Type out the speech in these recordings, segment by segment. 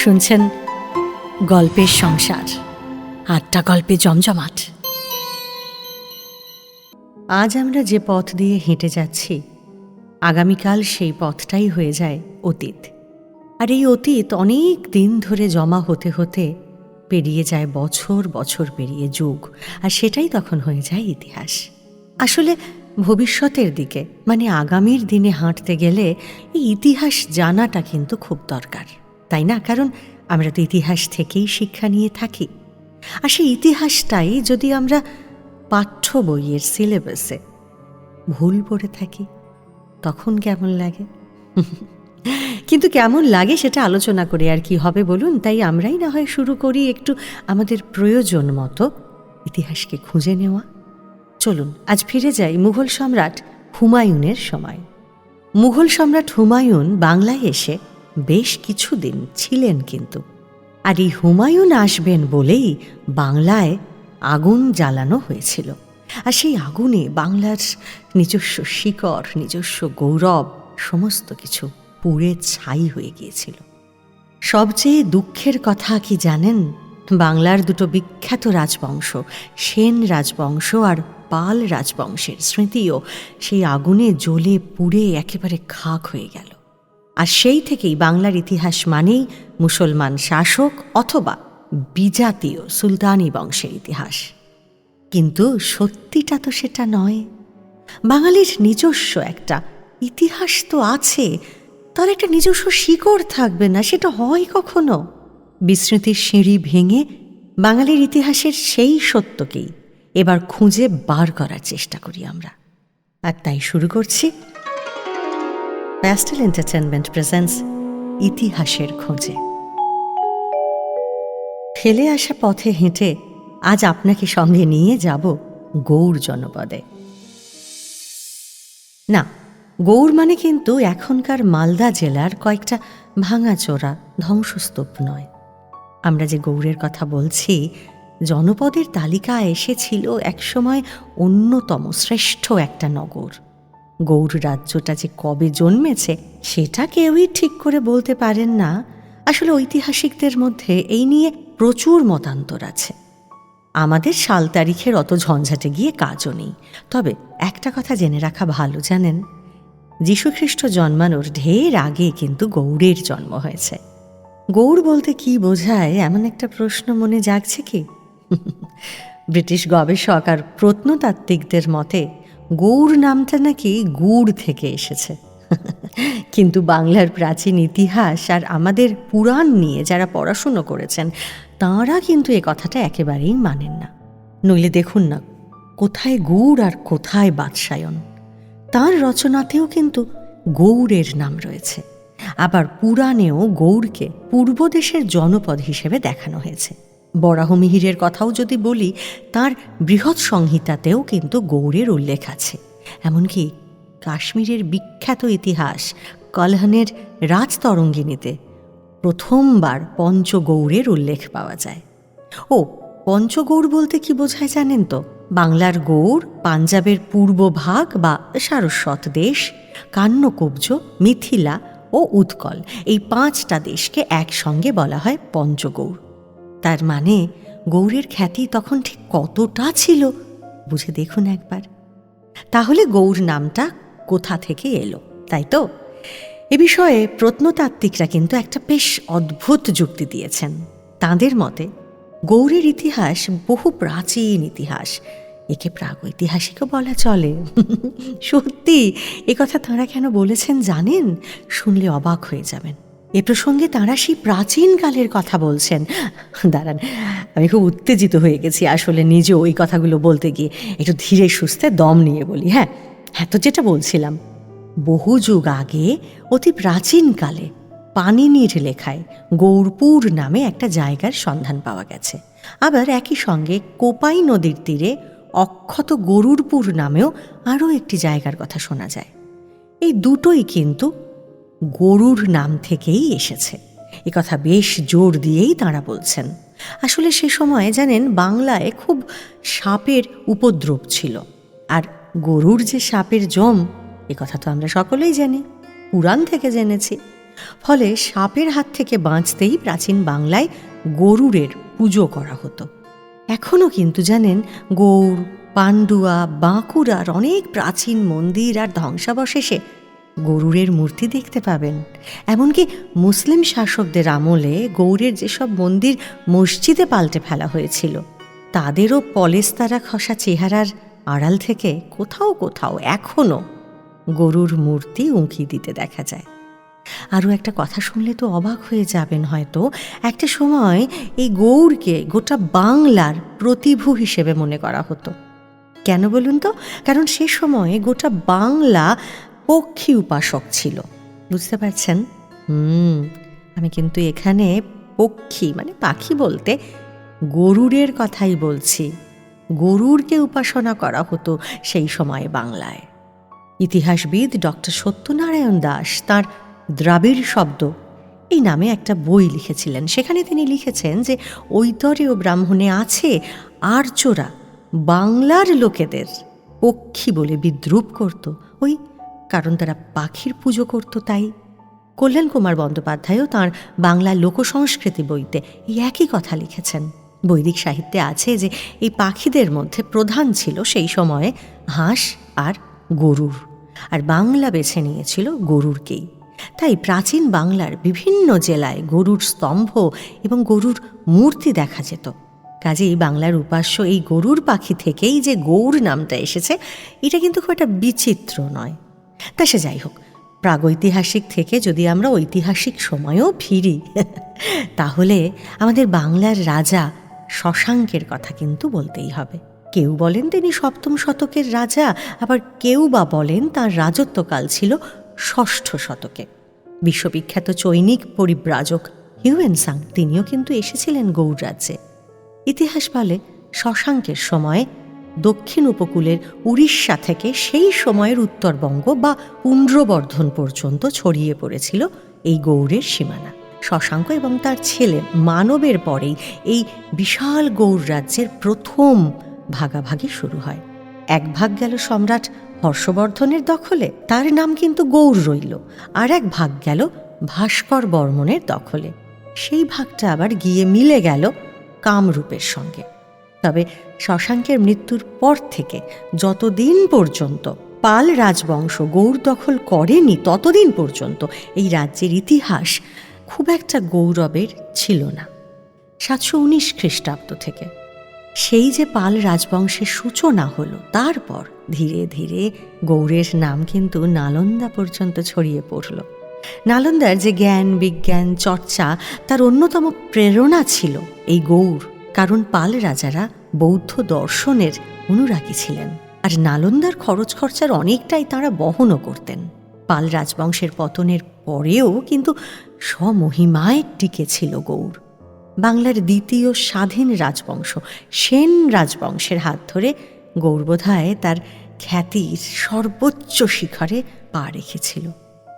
শুনছেন গল্পের সংসার, আটটা গল্পে জমজমাট। আজ আমরা যে পথ দিয়ে হেঁটে যাচ্ছি, আগামীকাল সেই পথটাই হয়ে যায় অতীত। আর এই অতীত অনেক দিন ধরে জমা হতে হতে পেরিয়ে যায় বছর বছর পেরিয়ে যুগ, আর সেটাই তখন হয়ে যায় ইতিহাস। আসলে ভবিষ্যতের দিকে মানে আগামীর দিনে হাঁটতে গেলে এই ইতিহাস জানাটা কিন্তু খুব দরকার। তাই না? কারণ আমরা তো ইতিহাস থেকেই শিক্ষা নিয়ে থাকি। আর সেই ইতিহাসটাই যদি আমরা পাঠ্য বইয়ের সিলেবাসে ভুল পড়ে থাকি, তখন কেমন লাগে? কিন্তু কেমন লাগে সেটা আলোচনা করে আর কি হবে বলুন? তাই আমরাই না হয় শুরু করি একটু আমাদের প্রয়োজন মতো ইতিহাসকে খুঁজে নেওয়া। চলুন, আজ ফিরে যাই মুঘল সম্রাট হুমায়ুনের সময়। মুঘল সম্রাট হুমায়ুন বাংলায় এসে বেশ কিছুদিন ছিলেন কিন্তু। আর এই হুমায়ুন আসবেন বলেই বাংলায় আগুন জ্বালানো হয়েছিল। আর সেই আগুনে বাংলার নিজস্ব শিকড়, নিজস্ব গৌরব, সমস্ত কিছু পুড়ে ছাই হয়ে গিয়েছিল। সবচেয়ে দুঃখের কথা কি জানেন? বাংলার দুটো বিখ্যাত রাজবংশ, সেন রাজবংশ আর পাল রাজবংশের স্মৃতিও সেই আগুনে জ্বলে পুড়ে একেবারে খাক হয়ে গেল। আর সেই থেকেই বাংলার ইতিহাস মানেই মুসলমান শাসক অথবা বিজাতীয় সুলতানি বংশের ইতিহাস। কিন্তু সত্যিটা তো সেটা নয়। বাঙালির নিজস্ব একটা ইতিহাস তো আছে, তার একটা নিজস্ব শিকড় থাকবে না, সেটা হয় কখনো? বিস্মৃতির সিঁড়ি ভেঙে বাঙালির ইতিহাসের সেই সত্যকেই এবার খুঁজে বার করার চেষ্টা করি আমরা। আর তাই শুরু করছি প্যাস্টেল এন্টারটেনমেন্ট প্রেজেন্স ইতিহাসের খোঁজে। ফেলে আসা পথে হেঁটে আজ আপনাকে সঙ্গে নিয়ে যাব গৌড় জনপদে। না, গৌড় মানে কিন্তু এখনকার মালদা জেলার কয়েকটা ভাঙাচোরা ধ্বংসস্তূপ নয়। আমরা যে গৌড়ের কথা বলছি, জনপদের তালিকায় এসেছিল একসময় অন্যতম শ্রেষ্ঠ একটা নগর। গৌড় রাজ্যটা যে কবে জন্মেছে, সেটা কেউই ঠিক করে বলতে পারেন না। আসলে ঐতিহাসিকদের মধ্যে এই নিয়ে প্রচুর মতান্তর আছে। আমাদের সাল তারিখের অত ঝঞ্ঝাটে গিয়ে কাজও নেই। তবে একটা কথা জেনে রাখা ভালো, জানেন? যীশুখ্রিস্ট জন্মানোর ঢের আগে কিন্তু গৌড়ের জন্ম হয়েছে। গৌড় বলতে কি বোঝায়, এমন একটা প্রশ্ন মনে জাগছে কি? ব্রিটিশ গবেষক আর প্রত্নতাত্ত্বিকদের মতে গৌড় নামটা নাকি গুড় থেকে এসেছে। কিন্তু বাংলার প্রাচীন ইতিহাস আর আমাদের পুরাণ নিয়ে যারা পড়াশুনো করেছেন, তাঁরা কিন্তু এ কথাটা একেবারেই মানেন না। নইলে দেখুন না, কোথায় গুড় আর কোথায় বাদশায়ন। তার রচনাতেও কিন্তু গৌড়ের নাম রয়েছে। আবার পুরাণেও গৌড়কে পূর্বদেশের জনপদ হিসেবে দেখানো হয়েছে। বরাহমিহিরের কথাও যদি বলি, তার বৃহৎ সংহিতাতেও কিন্তু গৌড়ের উল্লেখ আছে। এমনকি কাশ্মীরের বিখ্যাত ইতিহাস কলহনের রাজতরঙ্গিনীতে প্রথমবার পঞ্চগৌড়ের উল্লেখ পাওয়া যায়। ও, পঞ্চগৌড় বলতে কি বোঝায় জানেন তো? বাংলার গৌড়, পাঞ্জাবের পূর্ব ভাগ বা সারস্বত দেশ, কান্যকুব্জ, মিথিলা ও উৎকল। এই পাঁচটা দেশকে একসঙ্গে বলা হয় পঞ্চগৌড়। তার মানে গৌরের খ্যাতি তখন ঠিক কতটা ছিল, বুঝে দেখুন একবার। তাহলে গৌর নামটা কোথা থেকে এলো, তাই তো? এ বিষয়ে প্রত্নতাত্ত্বিকরা কিন্তু একটা বেশ অদ্ভুত যুক্তি দিয়েছেন। তাঁদের মতে, গৌরের ইতিহাস বহু প্রাচীন ইতিহাস। একে প্রাগৈতিহাসিকও বলা চলে। সত্যি কথা তাঁরা কেন বলেছেন জানেন? শুনলে অবাক হয়ে যাবেন। এ প্রসঙ্গে তাঁরা সেই প্রাচীনকালের কথা বলছেন। দাঁড়ান, আমি খুব উত্তেজিত হয়ে গেছি আসলে নিজেও ওই কথাগুলো বলতে গিয়ে। একটু ধীরে সুস্থে দম নিয়ে বলি হ্যাঁ? হ্যাঁ তো যেটা বলছিলাম, বহু যুগ আগে অতি প্রাচীনকালে পানিনির লেখায় গৌরপুর নামে একটা জায়গার সন্ধান পাওয়া গেছে। আবার একই সঙ্গে কোপাই নদীর তীরে অক্ষত গরুরপুর নামেও আরও একটি জায়গার কথা শোনা যায়। এই দুটোই কিন্তু গরুর নাম থেকেই এসেছে। কথা বেশ জোর দিয়েই তাঁরা বলছেন। আসলে সে সময়, জানেন, বাংলায় খুব সাপের উপদ্রব ছিল। আর গরুর যে সাপের জম, এ কথা তো আমরা সকলেই জানি, পুরাণ থেকে জেনেছি। ফলে সাপের হাত থেকে বাঁচতেই প্রাচীন বাংলায় গরুরের পুজো করা হতো। এখনও কিন্তু, জানেন, গৌড় পান্ডুয়া বাঁকুড়ার অনেক প্রাচীন মন্দির আর ধ্বংসাবশেষে গরুরের মূর্তি দেখতে পাবেন। এমনকি মুসলিম শাসকদের আমলে গৌরের যেসব মন্দির মসজিদে পাল্টে ফেলা হয়েছিল, তাদেরও পলেস্তারা খসা চেহারার আড়াল থেকে কোথাও কোথাও এখনও গরুর মূর্তি উঁকি দিতে দেখা যায়। আরও একটা কথা শুনলে তো অবাক হয়ে যাবেন হয়তো, একটা সময় এই গৌরকে গোটা বাংলার প্রতিভু হিসেবে মনে করা হতো। কেন বলুন তো? কারণ সে সময়ে গোটা বাংলা পক্ষী উপাসক ছিল। বুঝতে পারছেন? হুম, আমি কিন্তু এখানে পক্ষী মানে পাখি বলতে গরুরের কথাই বলছি। গরুরকে উপাসনা করা হতো সেই সময়ে বাংলায়। ইতিহাসবিদ ডক্টর সত্যনারায়ণ দাস তার দ্রাবিড় শব্দ এই নামে একটা বই লিখেছিলেন। সেখানে তিনি লিখেছেন যে, ঐতরে ও ব্রাহ্মণে আছে আর্যরা বাংলার লোকেদের পক্ষী বলে বিদ্রুপ করত। ওই কারণ তারা পাখির পুজো করত তাই। কল্যাণ কুমার বন্দ্যোপাধ্যায়ও তাঁর বাংলা লোকসংস্কৃতি বইতে এই একই কথা লিখেছেন। বৈদিক সাহিত্যে আছে যে, এই পাখিদের মধ্যে প্রধান ছিল সেই সময়ে হাঁস আর গরুর, আর বাংলা বেছে নিয়েছিল গরুরকেই। তাই প্রাচীন বাংলার বিভিন্ন জেলায় গরুর স্তম্ভ এবং গরুর মূর্তি দেখা যেত। কাজেই বাংলার উপাস্য এই গরুর পাখি থেকেই যে গৌর নামটা এসেছে, এটা কিন্তু খুব একটা বিচিত্র নয়। তা সে যাই হোক। প্রাগৈতিহাসিক থেকে যদি আমরা ঐতিহাসিক সময়েও ফিরি, তাহলে আমাদের বাংলার রাজা শশাঙ্কের কথা কিন্তু বলতেই হবে। কেউ বলেন তিনি সপ্তম শতকের রাজা, আবার কেউ বা বলেন তার রাজত্বকাল ছিল ষষ্ঠ শতকে। বিশ্ববিখ্যাত চৈনিক পরিব্রাজক হিউয়েনসাং, তিনিও কিন্তু এসেছিলেন গৌড় রাজ্যে। ইতিহাস বলে শশাঙ্কের সময়ে দক্ষিণ উপকূলের উড়িষ্যা থেকে সেই সময়ের উত্তরবঙ্গ বা পুণ্ড্রবর্ধন পর্যন্ত ছড়িয়ে পড়েছিল এই গৌড়ের সীমানা। শশাঙ্ক এবং তার ছেলে মানবের পরেই এই বিশাল গৌড় রাজ্যের প্রথম ভাগাভাগি শুরু হয়। এক ভাগ গেল সম্রাট হর্ষবর্ধনের দখলে, তার নাম কিন্তু গৌড় রইল, আর এক ভাগ গেল ভাস্কর বর্মনের দখলে। সেই ভাগটা আবার গিয়ে মিলে গেল কামরূপের সঙ্গে। তবে শশাঙ্কের মৃত্যুর পর থেকে যতদিন পর্যন্ত পাল রাজবংশ গৌর দখল করেনি, ততদিন পর্যন্ত এই রাজ্যের ইতিহাস খুব একটা গৌরবের ছিল না। সাতশো উনিশ খ্রিস্টাব্দ থেকে সেই যে পাল রাজবংশের সূচনা হলো, তারপর ধীরে ধীরে গৌড়ের নাম কিন্তু নালন্দা পর্যন্ত ছড়িয়ে পড়ল। নালন্দার যে জ্ঞান, বিজ্ঞান, চর্চা, তার অন্যতম প্রেরণা ছিল এই গৌড় কারণ পাল রাজারা বৌদ্ধ দর্শনের অনুরাগী ছিলেন আর নালন্দার খরচ খরচার অনেকটাই তাঁরা বহনও করতেন। পাল রাজবংশের পতনের পরেও কিন্তু স্বমহিমায় টিকে ছিল গৌড় বাংলার দ্বিতীয় স্বাধীন রাজবংশ সেন রাজবংশের হাত ধরে গৌরবোধায় তার খ্যাতির সর্বোচ্চ শিখরে পা রেখেছিল।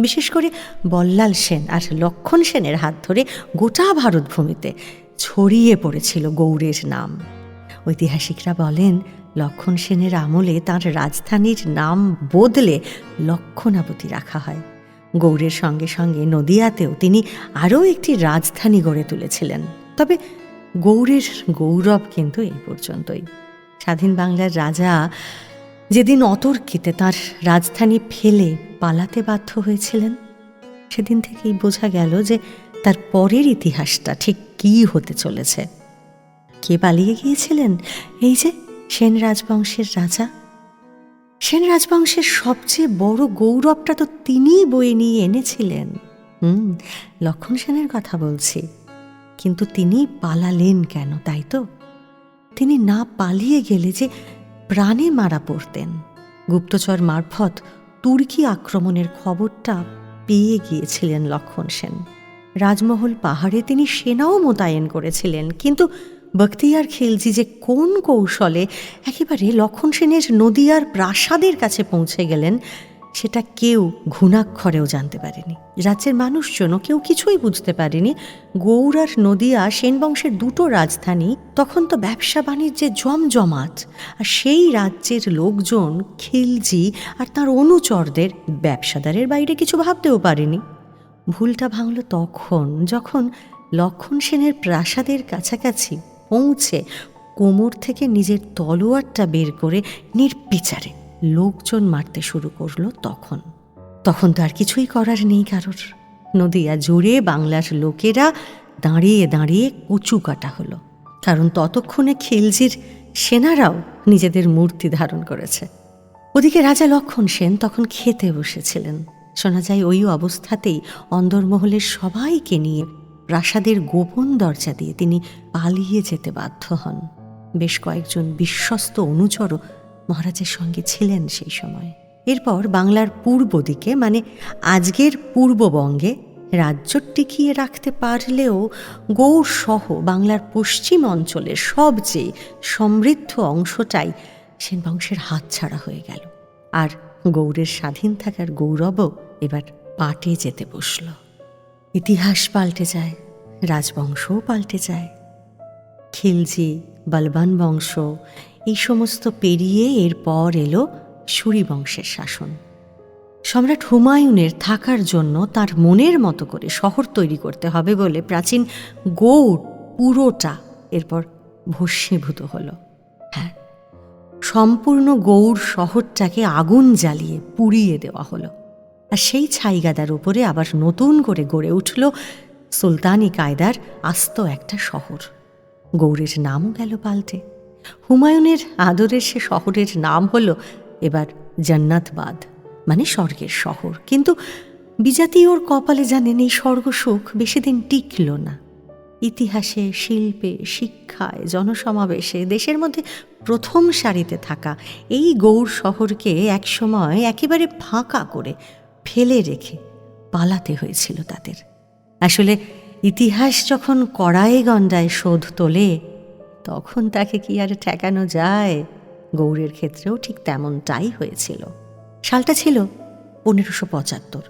বিশেষ করে বল্লাল সেন আর লক্ষণ সেনের হাত ধরে গোটা ভারতভূমিতে ছড়িয়ে পড়েছিল গৌড়ের নাম। ঐতিহাসিকরা বলেন, লক্ষণ সেনের আমলে তার রাজধানীর নাম বদলে লক্ষণাবতী রাখা হয়। গৌড়ের সঙ্গে সঙ্গে নদিয়াতেও তিনি আরও একটি রাজধানী গড়ে তুলেছিলেন। তবে গৌড়ের গৌরব কিন্তু এই পর্যন্তই। স্বাধীন বাংলার রাজা যেদিন অতর্কিতে তার রাজধানী ফেলে পালাতে বাধ্য হয়েছিলেন, সেদিন থেকেই বোঝা গেল যে তার পরের ইতিহাসটা ঠিক কী হতে চলেছে? কে পালিয়ে গিয়েছিলেন? এই যে সেন রাজবংশের রাজা। সেন রাজবংশের সবচেয়ে বড় গৌরবটা তো তিনিই বয়ে নিয়ে এনেছিলেন। হুম, লক্ষণ সেনের কথা বলছি। কিন্তু তিনি পালালেন কেন, তাই তো? তিনি না পালিয়ে গেলে যে প্রাণে মারা পড়তেন। গুপ্তচর মারফত তুর্কি আক্রমণের খবরটা পেয়ে গিয়েছিলেন লক্ষণ সেন। রাজমহল পাহাড়ে তিনি সেনাও মোতায়েন করেছিলেন। কিন্তু বখতিয়ার খিলজি যে কোন কৌশলে একেবারে লক্ষণ সেনের নদিয়ার প্রাসাদের কাছে পৌঁছে গেলেন, সেটা কেউ ঘুণাক্ষরেও জানতে পারেনি। রাজ্যের মানুষজনও কেউ কিছুই বুঝতে পারেনি। গৌর আর নদিয়া সেন বংশের দুটো রাজধানী, তখন তো ব্যবসা বাণিজ্যে জমজমাট, আর সেই রাজ্যের লোকজন খিলজি আর তার অনুচরদের ব্যবসাদারের বাইরে কিছু ভাবতেও পারেনি। ভুলটা ভাঙল তখন যখন লক্ষণ সেনের প্রাসাদের কাছাকাছি পৌঁছে কোমর থেকে নিজের তলোয়ারটা বের করে নির্বিচারে লোকজন মারতে শুরু করল তখন। তখন তো আর কিছুই করার নেই কারোর। নদিয়া জুড়ে বাংলার লোকেরা দাঁড়িয়ে দাঁড়িয়ে কচু কাটা হলো। কারণ ততক্ষণে খিলজির সেনারাও নিজেদের মূর্তি ধারণ করেছে। ওদিকে রাজা লক্ষণ সেন তখন খেতে বসেছিলেন। শোনা যায় ওই অবস্থাতেই অন্দরমহলের সবাইকে নিয়ে প্রাসাদের গোপন দরজা দিয়ে তিনি পালিয়ে যেতে বাধ্য হন। বেশ কয়েকজন বিশ্বস্ত অনুচরও মহারাজের সঙ্গে ছিলেন সেই সময়। এরপর বাংলার পূর্ব দিকে মানে আজকের পূর্ববঙ্গে রাজ্য টিকিয়ে রাখতে পারলেও গৌড় সহ বাংলার পশ্চিম অঞ্চলের সবচেয়ে সমৃদ্ধ অংশটাই সেন বংশের হাতছাড়া হয়ে গেল। আর গৌড়ের স্বাধীন থাকার গৌরবও এবার পাটে যেতে বসল। ইতিহাস পাল্টে যায়, রাজবংশও পাল্টে যায়। খিলজি, বলবান বংশ, এই সমস্ত পেরিয়ে এরপর এলো সুরি বংশের শাসন। সম্রাট হুমায়ুনের থাকার জন্য তার মনের মতো করে শহর তৈরি করতে হবে বলে প্রাচীন গৌড় পুরোটা এরপর ভস্মীভূত হলো। হ্যাঁ সম্পূর্ণ গৌড় শহরটাকে আগুন জ্বালিয়ে পুড়িয়ে দেওয়া হলো। আর সেই ছাইগাদার উপরে আবার নতুন করে গড়ে উঠল সুলতানি কায়দার আস্ত একটা শহর। গৌড়ের নামও গেল পাল্টে। হুমায়ুনের আদরের সে শহরের নাম হলো এবার জান্নাতবাদ মানে স্বর্গের শহর। কিন্তু বিজাতি ওর কপালে জানেন এই স্বর্গসুখ বেশি দিন টিকল না। ইতিহাসে, শিল্পে, শিক্ষায়, জনসমাবেশে, দেশের মধ্যে প্রথম সারিতে থাকা এই গৌড় শহরকে একসময় একেবারে ফাঁকা করে ফেলে রেখে পালাতে হয়েছিল তাদের। আসলে ইতিহাস যখন কড়াই গন্ডায় শোধ তোলে, তখন তাকে কি আর ঠেকানো যায়? গৌড়ের ক্ষেত্রেও ঠিক তেমনটাই হয়েছিল। সালটা ছিল পনেরোশো পঁচাত্তর।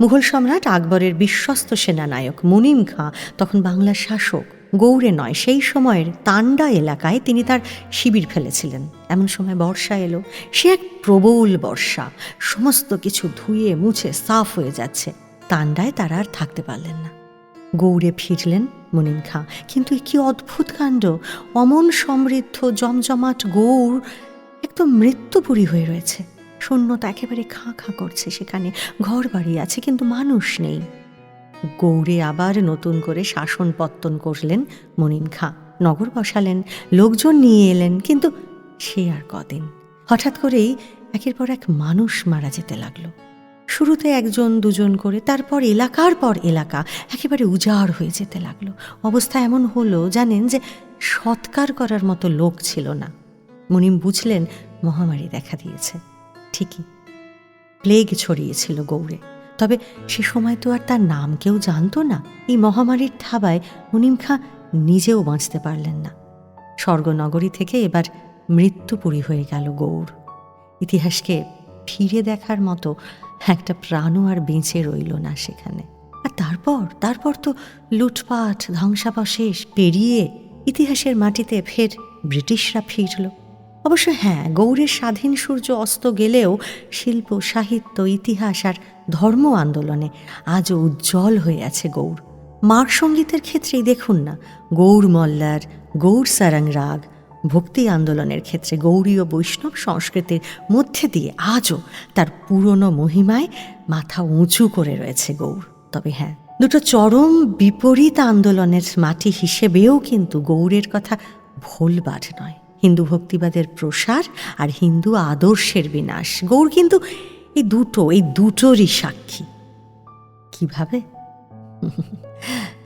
মুঘল সম্রাট আকবরের বিশ্বস্ত সেনানায়ক মুনিম খাঁ তখন বাংলার শাসক। গৌড়ে নয়, সেই সময়ের তান্ডা এলাকায় তিনি তার শিবির ফেলেছিলেন। এমন সময় বর্ষা এলো। সে এক প্রবল বর্ষা। সমস্ত কিছু ধুয়ে, মুছে, সাফ হয়ে যাচ্ছে। তান্ডায় তারা আর থাকতে পারলেন না। গৌড়ে ফিরলেন মুনিম খাঁ। কিন্তু কি অদ্ভুত কাণ্ড! অমন সমৃদ্ধ, জমজমাট গৌড় একদম মৃত্যুপুরী হয়ে রয়েছে। শূন্যতা একেবারে খাঁ খাঁ করছে সেখানে। ঘর বাড়ি আছে, কিন্তু মানুষ নেই। গৌড়ে আবার নতুন করে শাসন পত্তন করলেন মনিম খাঁ। নগর বসালেন, লোকজন নিয়ে এলেন, কিন্তু সে আর কদিন। হঠাৎ করেই একের পর এক মানুষ মারা যেতে লাগল। শুরুতে একজন, দুজন করে, তারপর এলাকার পর এলাকা একেবারে উজাড় হয়ে যেতে লাগল। অবস্থা এমন হলো, জানেন, যে সৎকার করার মতো লোক ছিল না। মনিম বুঝলেন, মহামারী দেখা দিয়েছে। ঠিকই। প্লেগ ছড়িয়েছিল গৌড়ে। তবে সে সময় তো আর তার নাম কেউ জানতো না। এই মহামারীর থাবায় মুনিম খাঁ নিজেও বাঁচতে পারলেন না। স্বর্গনগরী থেকে এবার মৃত্যুপুরী হয়ে গেল গৌড় ইতিহাসকে ফিরে দেখার মতো একটা প্রাণও আর বেঁচে রইল না সেখানে। আর তারপর? তারপর তো লুটপাট, ধ্বংসাবশেষ, পেরিয়ে ইতিহাসের মাটিতে ফের ব্রিটিশরা ফিরল। অবশ্য হ্যাঁ গৌড়ের স্বাধীন সূর্য অস্ত গেলেও শিল্প, সাহিত্য, ইতিহাস আর ধর্ম আন্দোলনে আজও উজ্জ্বল হয়ে আছে গৌড় মার সঙ্গীতের ক্ষেত্রেই দেখুন না গৌড় মল্লার গৌড় সারাং রাগ। ভক্তি আন্দোলনের ক্ষেত্রে গৌড়ীয় বৈষ্ণব সংস্কৃতির মধ্যে দিয়ে আজও তার পুরনো মহিমায় মাথা উঁচু করে রয়েছে গৌড় তবে হ্যাঁ দুটো চরম বিপরীত আন্দোলনের মাটি হিসেবেও কিন্তু গৌড়ের কথা ভুলবার নয়। হিন্দু ভক্তিবাদের প্রসার আর হিন্দু আদর্শের বিনাশ। গৌড় কিন্তু এই দুটো, এই দুটোরই সাক্ষী। কীভাবে?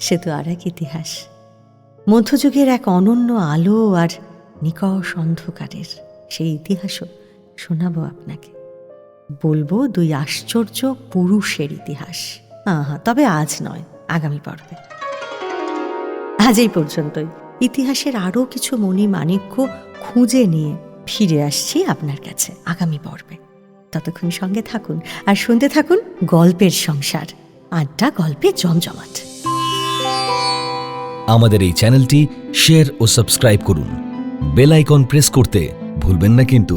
সে তো আর এক ইতিহাস। মধ্যযুগের এক অনন্য আলো আর নিকষ অন্ধকারের সেই ইতিহাসও শোনাবো আপনাকে। বলব দুই আশ্চর্য পুরুষের ইতিহাস। আহা, তবে আজ নয়, আগামী পর্বে। আজ এই পর্যন্তই। ইতিহাসের আরও কিছু মণি মাণিক্য খুঁজে নিয়ে ফিরে আসছি আপনার কাছে আগামী পর্বে। ততক্ষণ সঙ্গে থাকুন আর শুনতে থাকুন গল্পের সংসার। আড্ডা, গল্পে জমজমাট। আমাদের এই চ্যানেলটি শেয়ার ও সাবস্ক্রাইব করুন। বেল আইকন প্রেস করতে ভুলবেন না কিন্তু।